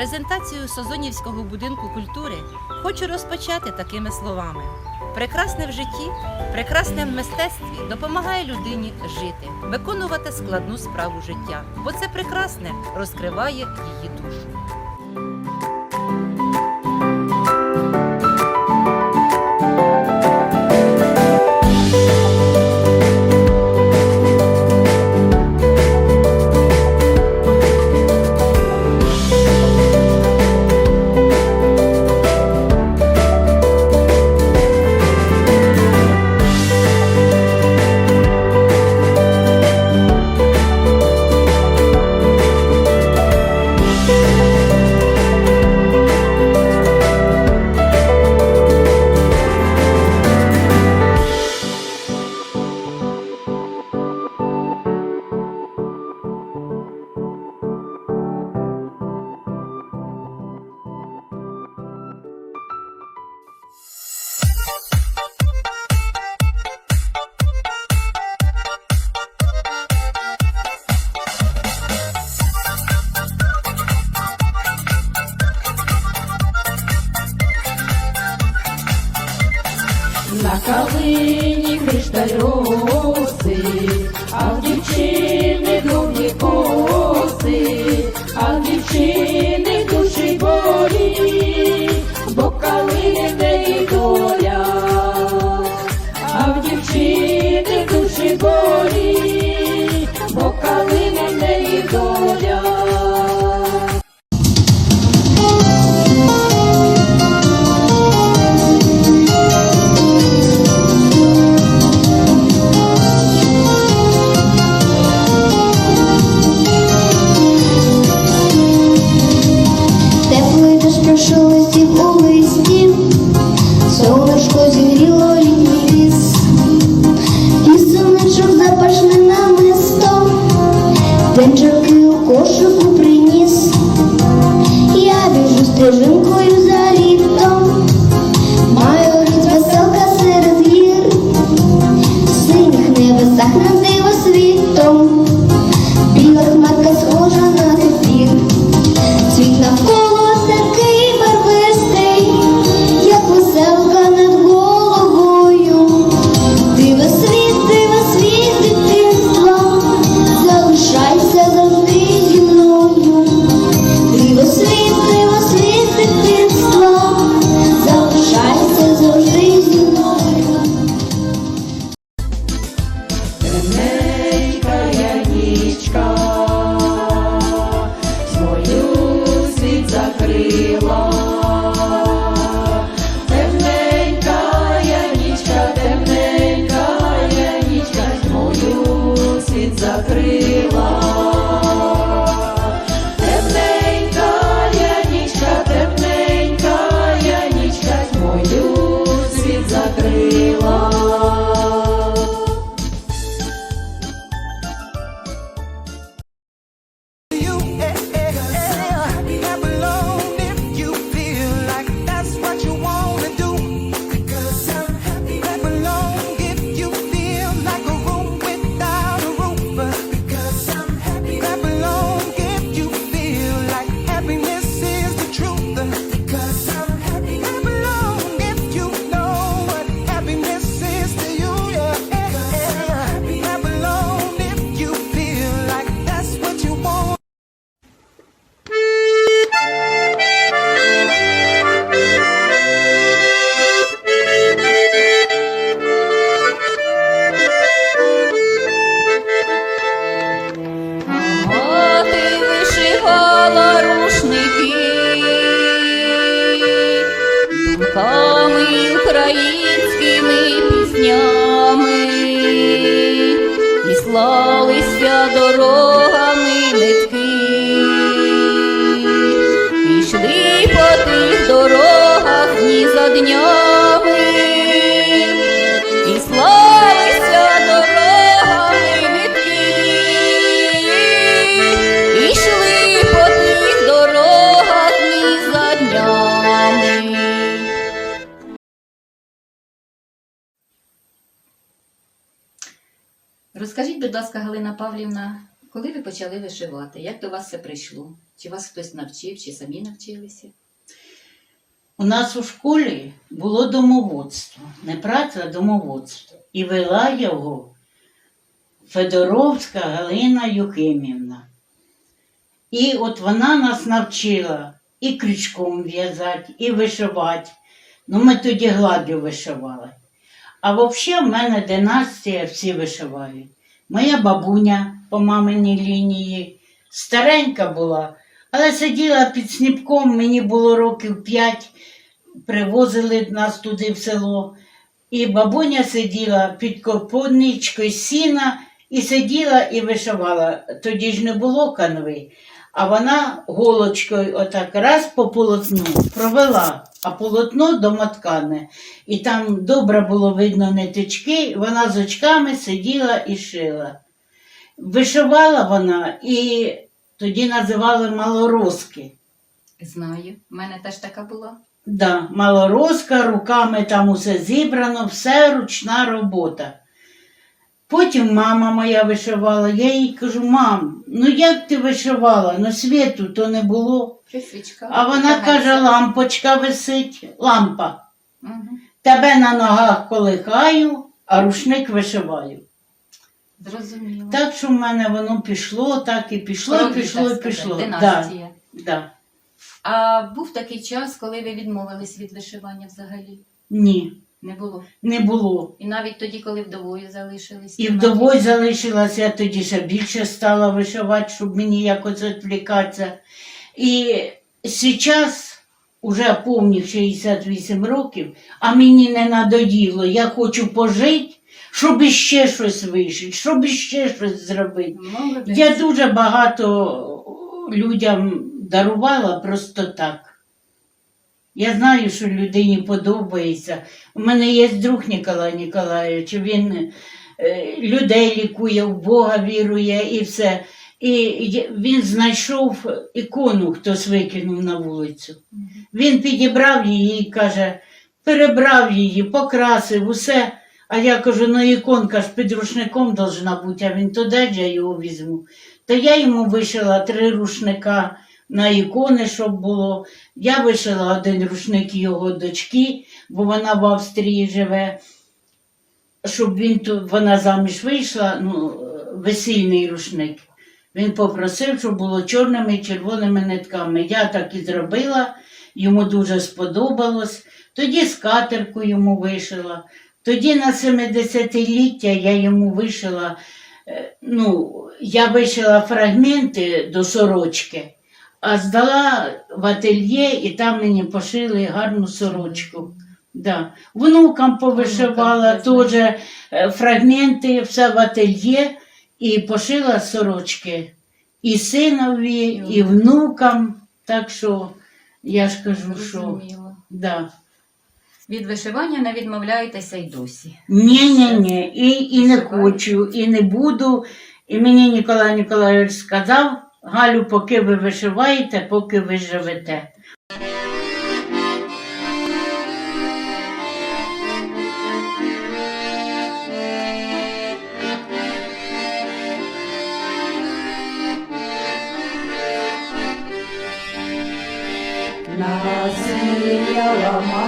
Презентацію Созонівського будинку культури хочу розпочати такими словами: прекрасне в житті, прекрасне в мистецтві допомагає людині жити, виконувати складну справу життя, бо це прекрасне розкриває її душу. На калині кришталь роси, а в дівчини довгі коси, а в дівчини. шелестів у листів, сонечко. і славися по тих. Розкажіть, будь ласка, Галина Павлівна, коли ви почали вишивати? Як до вас це прийшло? Чи вас хтось навчив, чи самі навчилися? У нас у школі було домоводство, не праця, а домоводство. І вела його Федоровська Галина Юхимівна. І от вона нас навчила і крючком в'язати, і вишивати. Ну, ми тоді гладдю вишивали. А взагалі в мене династія всі вишивають. Моя бабуня по маминій лінії старенька була, але сиділа під сніпком, мені було років п'ять, привозили нас туди в село. І бабуня сиділа під копоничкою сіна і сиділа і вишивала. Тоді ж не було канви, а вона голочкою отак раз по полотну провела, а полотно домоткане. І там добре було видно ниточки, і вона з очками сиділа і шила. Вишивала вона і тоді називали малорозки. Знаю. У мене теж така була. Да, малорозка, руками там усе зібрано, все ручна робота. Потім мама моя вишивала, я їй кажу, мам, ну як ти вишивала? Ну світу то не було. Присвічка. А вона каже, лампочка висить, лампа. Угу. Тебе на ногах колихаю, а рушник вишиваю. Зрозуміло. Так що в мене воно пішло, так і пішло, Кров'ю, пішло, так і пішло. Да, Династія. да. А був такий час, коли ви відмовились від вишивання взагалі? Ні, Не було. не було. І навіть тоді, коли вдовою залишились. І вдовою залишилася, я тоді ще більше стала вишивати, щоб мені якось відвлікатися. І зараз, уже повних 68 років, а мені не надоїло, я хочу пожити, щоб іще щось вишити, щоб іще щось зробити. Молодець. Я дуже багато людям дарувала просто так. Я знаю, що людині подобається. У мене є друг Ніколай Ніколайович, він е, людей лікує, в Бога вірує і все. І він знайшов ікону, хтось викинув на вулицю. Він підібрав її і каже, перебрав її, покрасив, усе. А я кажу, ну іконка ж під рушником должна бути, а він то де я його візьму. То я йому вишила три рушника на ікони, щоб було. Я вишила один рушник його дочки, бо вона в Австрії живе, щоб він тут, вона заміж вийшла, ну, весільний рушник. Він попросив, щоб було чорними і червоними нитками. Я так і зробила, йому дуже сподобалось. Тоді скатерку йому вишила. Тоді на 70-ліття я йому вишила, е, ну, я вишила фрагменти до сорочки, а здала в ательє і там мені пошили гарну сорочку. Да. Внукам повишивала теж е, фрагменти, все в ательє і пошила сорочки. І синові, і внукам. Так що я ж кажу, що да. Від вишивання не відмовляєтеся й досі. Ні, ні, ні. І і не хочу, і не буду. І мені Ніколай Ніколайович сказав, Галю, поки ви вишиваєте, поки ви живете. Насилия ломать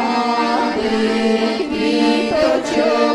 квіточок.